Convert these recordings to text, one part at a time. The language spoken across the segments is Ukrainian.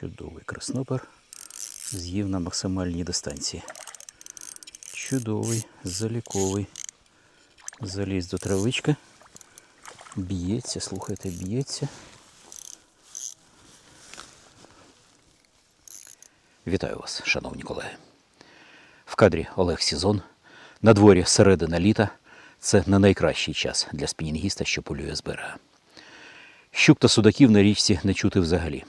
Чудовий краснопер з'їв на максимальній дистанції. Чудовий, заліковий. Заліз до травички. Б'ється, слухайте, б'ється. Вітаю вас, шановні колеги. В кадрі Олег Сізон. На дворі середина літа. Це не найкращий час для спінінгіста, що полює з берега. Щук та судаків на річці не чути взагалі.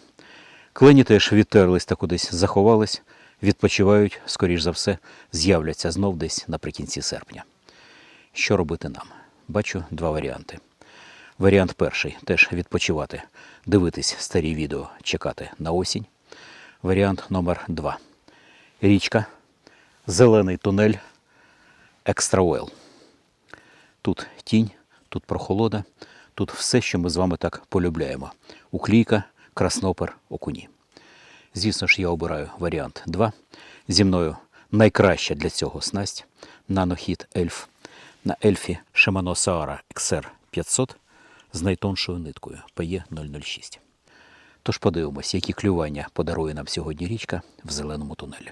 Клені теж відтерлись та кудись заховались, відпочивають, скоріш за все, з'являться знов десь наприкінці серпня. Що робити нам? Бачу два варіанти. Варіант перший теж відпочивати, дивитись старі відео, чекати на осінь. Варіант номер два. Річка, зелений тунель, екстрауел. Тут тінь, тут прохолода, тут все, що ми з вами так полюбляємо. Уклійка, краснопер, окуні. Звісно ж, я обираю варіант 2. Зі мною найкраща для цього снасть нанохід ельф. На ельфі Shimano Saara XR 500 з найтоншою ниткою PE 006. Тож подивимось, які клювання подарує нам сьогодні річка в зеленому тунелі.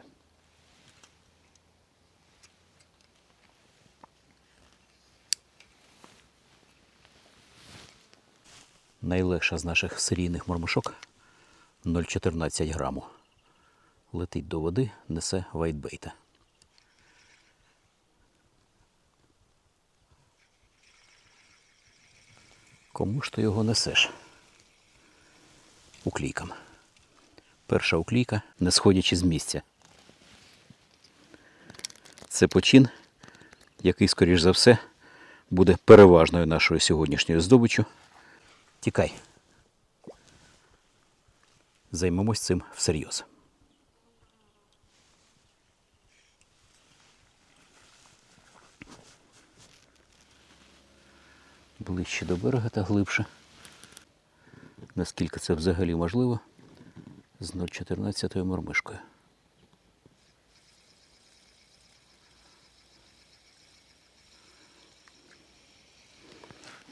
Найлегша з наших серійних мормишок 0,14 граму. Летить до води, несе вайтбейта. Кому ж ти його несеш? Уклійкам. Перша уклійка, не сходячи з місця. Це почин, який, скоріш за все, буде переважною нашою сьогоднішньою здобиччю. Тікай. Займемось цим всерйоз. Ближче до берега та глибше. Наскільки це взагалі можливо з 0,14 мормишкою.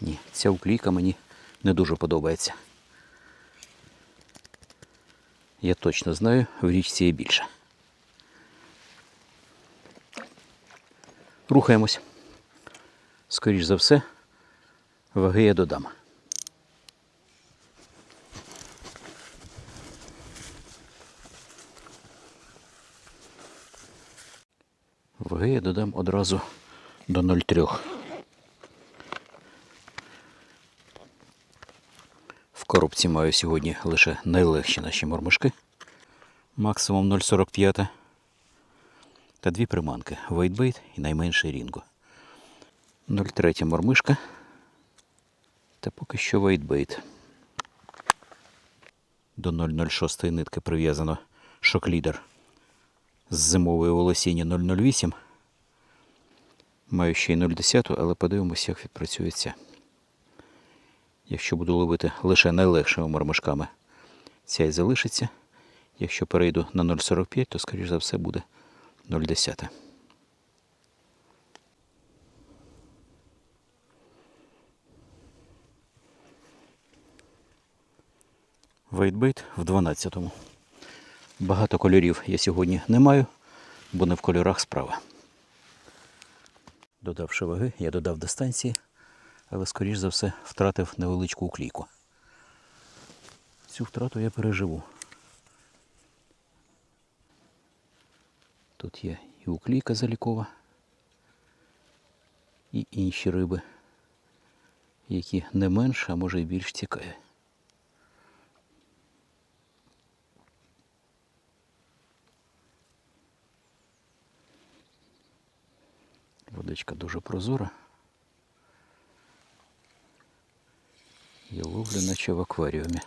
Ні, ця уклійка мені не дуже подобається. Я точно знаю, в річці є більше. Рухаємось. Скоріш за все, ваги я додам. Ваги я додам одразу до 0,3. В коробці маю сьогодні лише найлегші наші мормишки. Максимум 0,45. Та дві приманки. Вейтбейт і найменший рінго. 0,3 мормишка. Та поки що вейтбейт. До 0,06 нитки прив'язано шоклідер з зимової волосіння 008. Маю ще й 0,10, але подивимося, як відпрацюється. Якщо буду ловити лише найлегшими мормишками, ця і залишиться. Якщо перейду на 0,45, то, скоріш за все, буде 0,10. Вейтбейт в 12-му. Багато кольорів я сьогодні не маю, бо не в кольорах справа. Додавши ваги, я додав дистанції, але, скоріш за все, втратив невеличку уклійку. Цю втрату я переживу. Тут є і уклійка залікова, і інші риби, які не менш, а може і більш цікаві. Водичка дуже прозора. Я ловлю наче в акваріумі.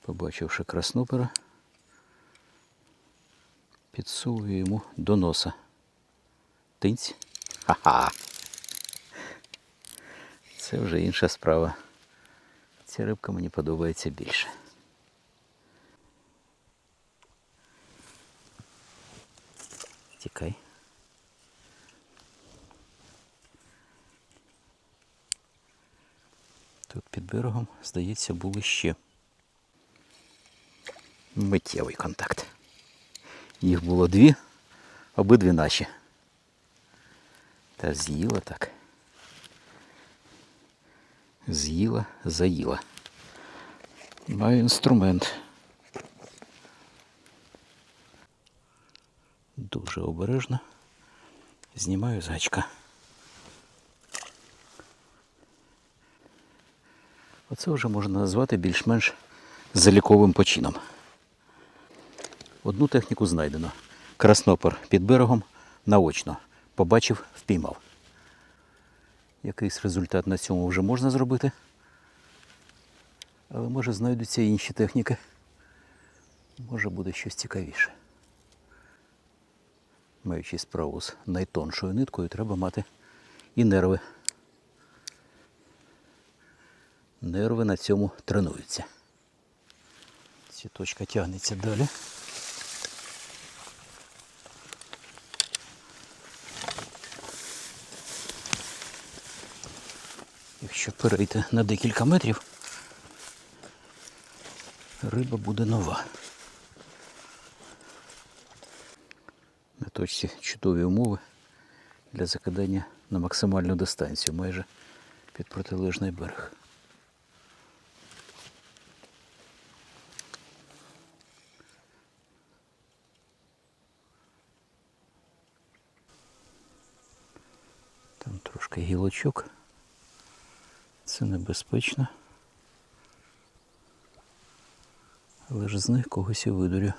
Побачивши краснопера, підсовую йому до носа. Тинць. Ха-ха. Це вже інша справа. Ця рибка мені подобається більше. Тікай. Тут під берегом, здається, були ще Миттєвий контакт. Їх було дві, обидві наші. Та з'їла так. З'їла, заїла. Маю інструмент. Дуже обережно. Знімаю з гачка. Оце вже можна назвати більш-менш заліковим почином. Одну техніку знайдено. Краснопер під берегом наочно. Побачив, впіймав. Якийсь результат на цьому вже можна зробити. Але може знайдуться інші техніки. Може буде щось цікавіше. Маючи справу з найтоншою ниткою, треба мати і нерви. Нерви на цьому тренуються. Ця точка тягнеться далі. Якщо перейти на декілька метрів, риба буде нова. На точці чудові умови для закидання на максимальну дистанцію, майже під протилежний берег. Там трошки гілочок. Це небезпечно. Але ж з них когось і видурю.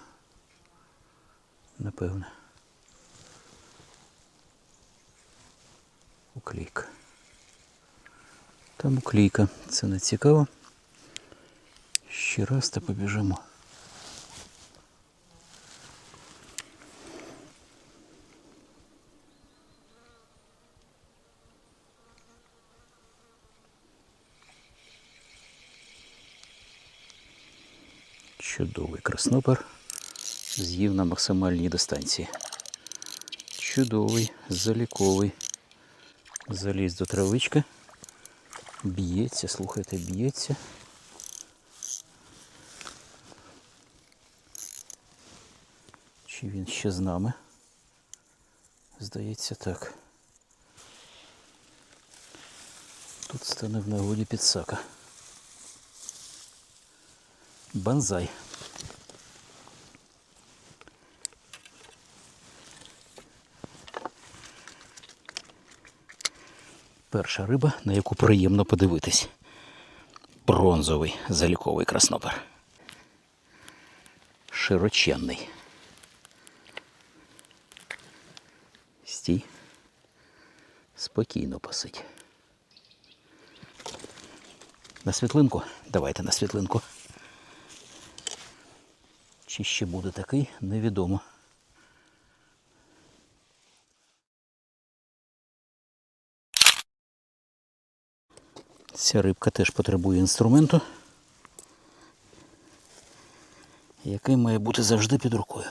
Напевне. Уклейка. Там уклейка. Це не цікаво. Ще раз та побіжимо. Чудовий краснопер з'їв на максимальній дистанції. Чудовий, заліковий. Заліз до травички. Б'ється, слухайте, б'ється. Чи він ще з нами? Здається так. Тут стане в нагоді підсака. Банзай. Перша риба, на яку приємно подивитись. Бронзовий заліковий краснопер. Широченний. Стій. Спокійно посидь. На світлинку? Давайте на світлинку. Чи ще буде такий, невідомо. Ця рибка теж потребує інструменту, який має бути завжди під рукою.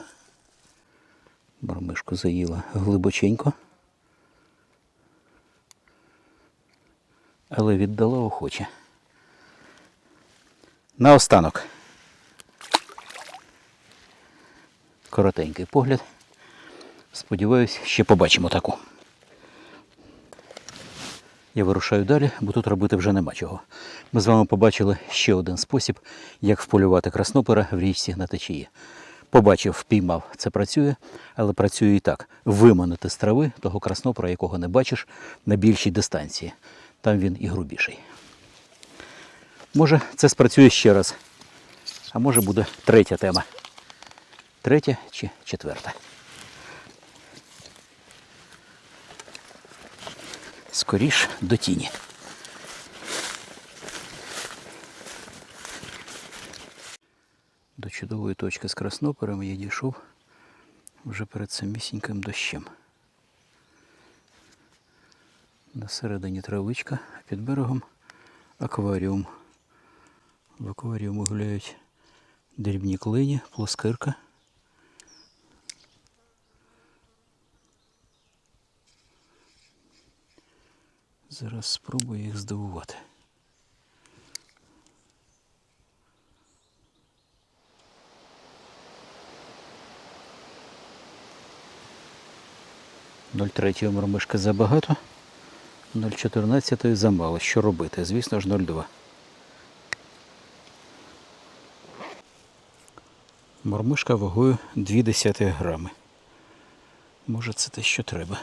Бармишку заїла глибоченько, але віддала охоче. Наостанок. Коротенький погляд. Сподіваюсь, ще побачимо таку. Я вирушаю далі, бо тут робити вже нема чого. Ми з вами побачили ще один спосіб, як вполювати краснопера в річці на течії. Побачив, впіймав, це працює, але працює і так: виманити з трави того краснопера, якого не бачиш, на більшій дистанції. Там він і грубіший. Може, це спрацює ще раз. А може буде третя тема. Третя чи четверта. Скоріш до тіні. До чудової точки з краснопером я дійшов вже перед самісіньким дощем. На середині травичка, а під берегом акваріум. В акваріумі гуляють дрібні клині, плоскирка. Зараз спробую їх здивувати. Ноль третього мормишки забагато, 0,14 замало. Що робити? Звісно ж 0,2. Мормишка вагою 0,2 грами. Може це те, що треба.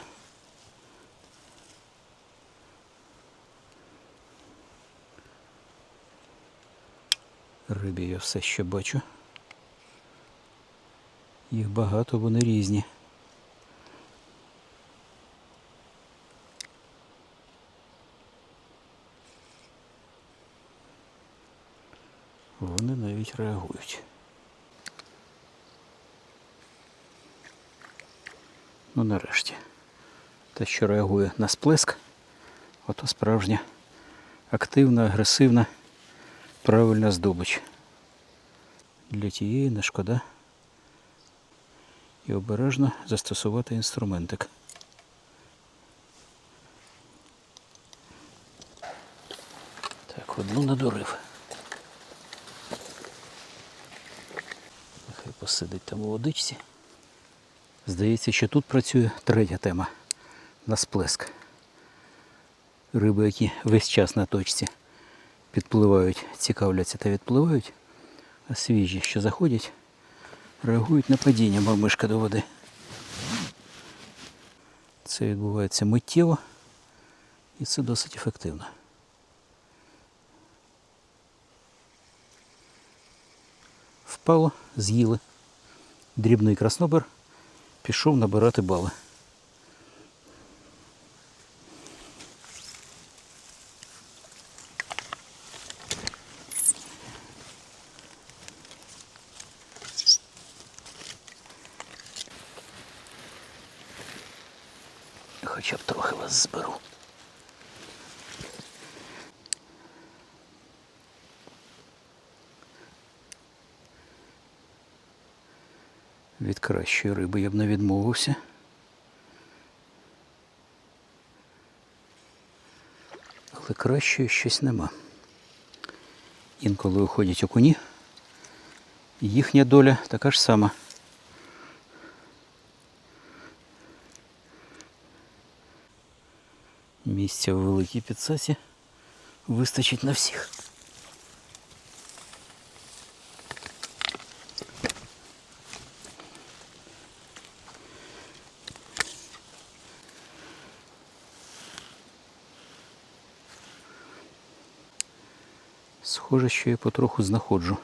Рибі я все ще бачу. Їх багато, вони різні. Вони навіть реагують. Ну нарешті. Те, що реагує на сплеск, ото справжня активна, агресивна, правильна здобич. Для тієї не шкода і обережно застосувати інструментик. Так, одну надурив. Нехай посидить там у водичці. Здається, що тут працює третя тема на сплеск. Риби, які весь час на точці підпливають, цікавляться та відпливають, а свіжі, що заходять, реагують на падіння мормишка до води. Це відбувається миттєво і це досить ефективно. Впало, з'їли. Дрібний краснобер пішов набирати бали. Хоча б трохи вас зберу. Від кращої риби я б не відмовився. Але кращої щось нема. Інколи уходять окуні, їхня доля така ж сама. Місця в великій підсасі вистачить на всіх. Схоже, що я потроху знаходжу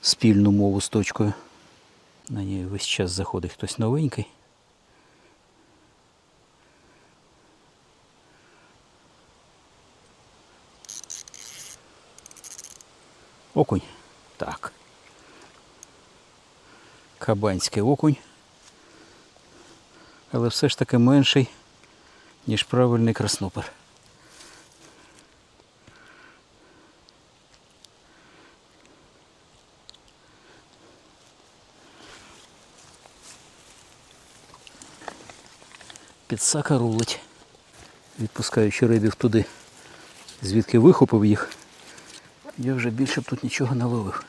спільну мову з точкою. На ній весь час заходить хтось новенький. Окунь. Так. Кабанський окунь. Але все ж таки менший, ніж правильний краснопер. Підсака рулить, відпускаючи рибів туди, звідки вихопив їх. Я вже більше б тут нічого не ловив.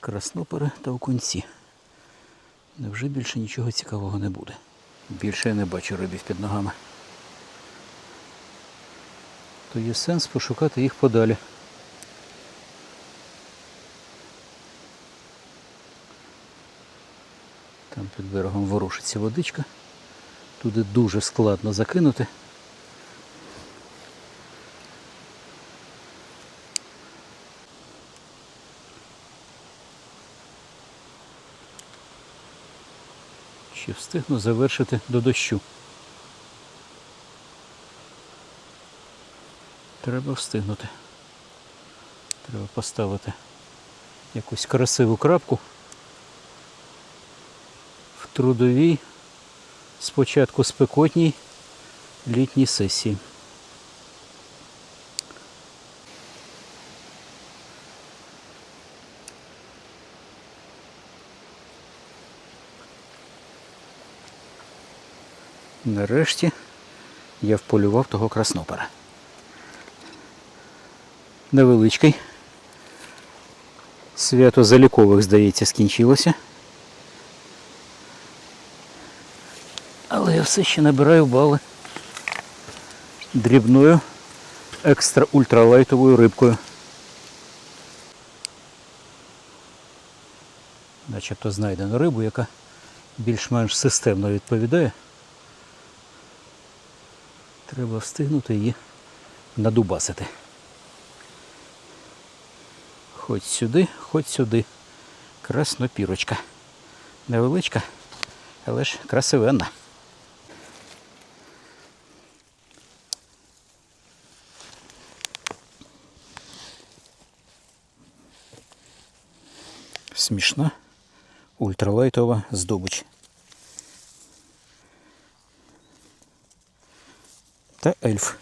Краснопери та окунці. Невже більше нічого цікавого не буде? Більше я не бачу рибів під ногами. То є сенс пошукати їх подалі. Там під берегом ворушиться водичка. Туди дуже складно закинути. Ще встигну завершити до дощу. Треба встигнути. Треба поставити якусь красиву крапку в трудовій, спочатку спекотній літній сесії. Нарешті я вполював того краснопера. Невеличкий. Свято залікових, здається, скінчилося. Але я все ще набираю бали дрібною екстра ультралайтовою рибкою. Начебто знайдено рибу, яка більш-менш системно відповідає. Треба встигнути її надубасити. Хоч сюди, хоч сюди. Краснопірочка. Невеличка, але ж красивенна. Смішна ультралайтова здобич. Та ельф,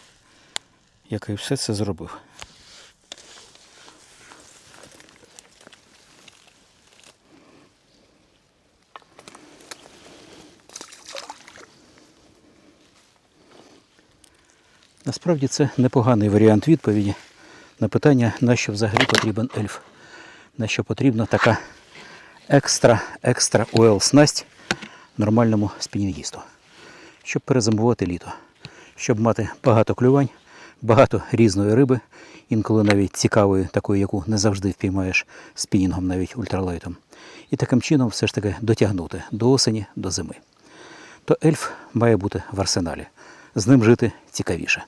який все це зробив. Насправді це непоганий варіант відповіді на питання, на що взагалі потрібен ельф. На що потрібна така екстра, екстра уел снасть нормальному спінінгісту. Щоб перезимувати літо, щоб мати багато клювань, багато різної риби, інколи навіть цікавої, такої, яку не завжди впіймаєш спінінгом, навіть ультралайтом. І таким чином все ж таки дотягнути до осені, до зими. То ельф має бути в арсеналі. З ним жити цікавіше.